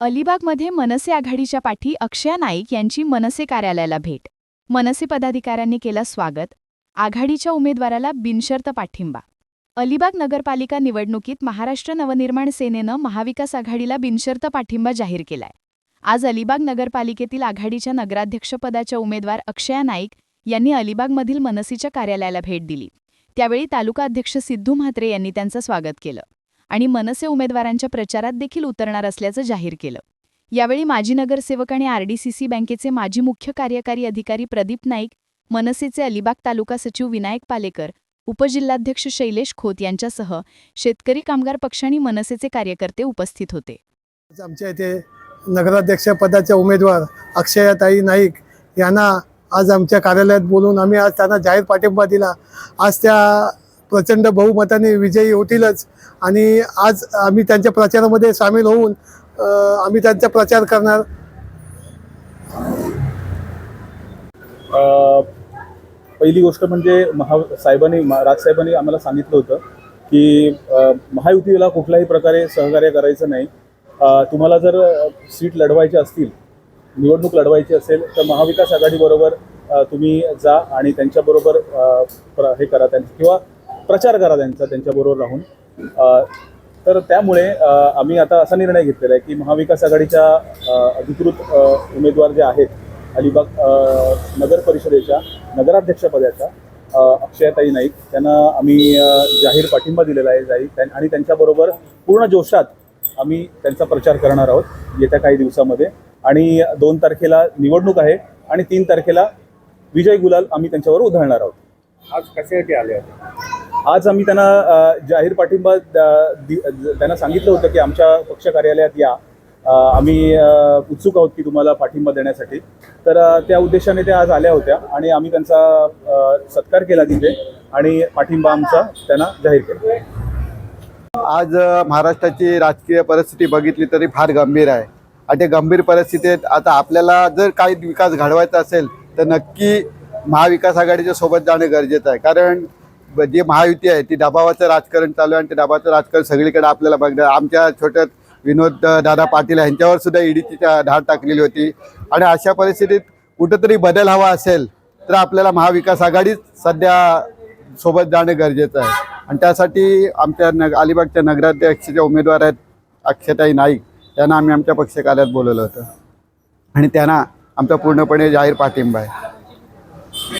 अलिबागमध्ये मनसे आघाडीच्या पाठी अक्षया नाईक यांची मनसे कार्यालयाला भेट. मनसे पदाधिकाऱ्यांनी केलं स्वागत. आघाडीच्या उमेदवाराला बिनशर्त पाठिंबा. अलिबाग नगरपालिका निवडणुकीत महाराष्ट्र नवनिर्माण सेनेनं महाविकास आघाडीला बिनशर्त पाठिंबा जाहीर केलाय. आज अलिबाग नगरपालिकेतील आघाडीच्या नगराध्यक्षपदाच्या उमेदवार अक्षया नाईक यांनी अलिबागमधील मनसीच्या कार्यालयाला भेट दिली. त्यावेळी तालुका अध्यक्ष सिद्धू म्हात्रे यांनी त्यांचं स्वागत केलं. आणि मनसे उमेदवारांच्या प्रचारात देखील उतरणार असल्याचं जाहीर केलं. यावेळी माजी नगरसेवक आणि आरडीसीसी बँकेचे माजी मुख्य कार्यकारी अधिकारी प्रदीप नाईक मनसेचे अलिबाग तालुका सचिव विनायक पालेकर उपजिल्हाध्यक्ष शैलेश खोत यांच्यासह शेतकरी कामगार पक्ष आणि मनसेचे कार्यकर्ते उपस्थित होते. आमच्या इथे नगराध्यक्ष पदाचे उमेदवार अक्षयाताई नाईक यांना आज आमच्या कार्यालयात बोलून आम्ही आज त्यांना जाहीर पाठिंबा दिला. आज त्या प्रचंड बहुमताने विजयी होतीलच. आणि आज आम्ही त्यांच्या प्रचारामध्ये सामील होऊन आम्ही त्यांचा प्रचार करणार. पहिली गोष्ट म्हणजे महा साहेबांनी राजसाहेबांनी आम्हाला सांगितलं होतं की महायुतीला कुठल्याही प्रकारे सहकार्य करायचं नाही. तुम्हाला जर सीट लढवायची असतील निवडणूक लढवायची असेल तर महाविकास आघाडीबरोबर तुम्ही जा आणि त्यांच्याबरोबर प्र- हे करा त्यांचं. किंवा प्रचार करा त्यांचा त्यांच्याबरोबर राहून. तर त्यामुळे आम्ही आता असा निर्णय घेतलेला आहे की महाविकास आघाडीच्या अधिकृत उमेदवार जे आहेत अलिबाग नगर परिषदेच्या नगराध्यक्षपदाच्या अक्षयताई नाईक त्यांना आम्ही जाहीर पाठिंबा दिलेला आहे जाहीर आणि त्यांच्याबरोबर पूर्ण जोशात आम्ही त्यांचा प्रचार करणार आहोत येत्या काही दिवसामध्ये. आणि दोन तारखेला निवडणूक आहे आणि तीन तारखेला विजय गुलाल आम्ही त्यांच्यावर उधळणार आहोत. आज कशासाठी आले होते? आज आम्ही त्यांना जाहीर पाठिंबा द- त्यांना सांगितलं होतं की आमच्या पक्ष कार्यालयात या. आम्ही उत्सुक आहोत की तुम्हाला पाठिंबा देण्यासाठी. तर त्या उद्देशाने त्या आज आल्या होत्या आणि आम्ही त्यांचा सत्कार केला तिथे आणि पाठिंबा आमचा त्यांना जाहीर केला. आज महाराष्ट्राची राजकीय परिस्थिती बघितली तरी फार गंभीर आहे. आणि ते गंभीर परिस्थितीत आता आपल्याला जर काही विकास घडवायचा असेल तर नक्की महाविकास आघाडीच्या सोबत जाणं गरजेचं आहे. कारण जी महायुती आहे ती दबावाचं राजकारण चालू आहे आणि ते दबावाचं राजकारण सगळीकडे आपल्याला बघणार आमच्या छोट्या विनोद दादा पाटील यांच्यावर सुद्धा ईडीची धाड टाकलेली होती. आणि अशा परिस्थितीत कुठंतरी बदल हवा असेल तर आपल्याला महाविकास आघाडीच सध्या सोबत जाणं गरजेचं आहे. आणि त्यासाठी आमच्या नग अलिबागच्या नगराध्यक्षाच्या उमेदवार आहेत अक्षताई नाईक. त्यांना आम्ही आमच्या पक्ष कार्यात बोलवलं होतं. आणि त्यांना आमचा पूर्णपणे जाहीर पाठिंबा आहे.